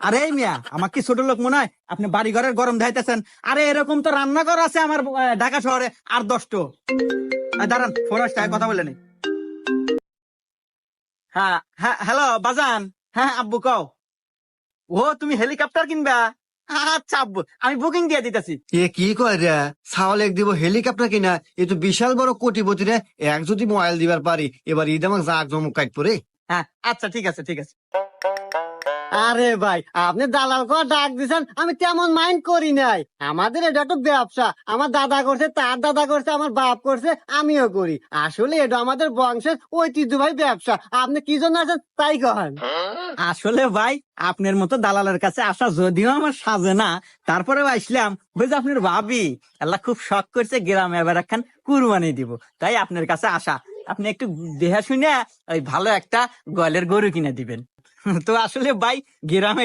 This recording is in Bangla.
আরে মিয়া আমার কি ছোট লোক মনে হয়? আপনি বাড়ি ঘরের গরম ধাইতেছেন। আরে এরকম তো রান্নাঘর আছে আমার ঢাকা শহরে আর দশটো। দাঁড়ান ফোন কথা বলে নি হ্যাঁ হ্যাঁ হ্যালো বাজান। হ্যাঁ আব্বু কও। ও তুমি হেলিকপ্টার কিনবা? আচ্ছা আব্বু আমি বুকিং দিয়ে দিতেছি। এ কি কয় রে? ছাওয়াল এক দিব হেলিকপ্টার কিনা? এ তো বিশাল বড় কোটিপতি রে। এক যদি মোবাইল দিবার পারি এবার ঈদ আমাকে জাগ জমক কাট পরে হ্যাঁ আচ্ছা ঠিক আছে ঠিক আছে। আরে ভাই, আপনি দালাল করে ডাক দিছেন, আমি তেমন মাইন্ড করি নাই। আমাদের এটা তো ব্যবসা। আমার দাদা করছে, তার দাদা করছে, আমার বাপ করছে, আমিও করি। আসলে এটা আমাদের বংশের ঐতিহ্যবাহী ব্যবসা। আপনি কি জন্য আছেন তাই কহেন আসলে ভাই, আপনার মতো দালালের কাছে আসা যদিও আমার সাজে না তারপরে আসলাম বুঝে আপনার ভাবি, আল্লাহ খুব শখ করছে গ্রামে এবার একখান কুরবানি দিব। তাই আপনার কাছে আসা। আপনি একটু দেহা শুনে ওই ভালো একটা গলের গরু কিনে দিবেন। তো আসলে ভাই গ্রামে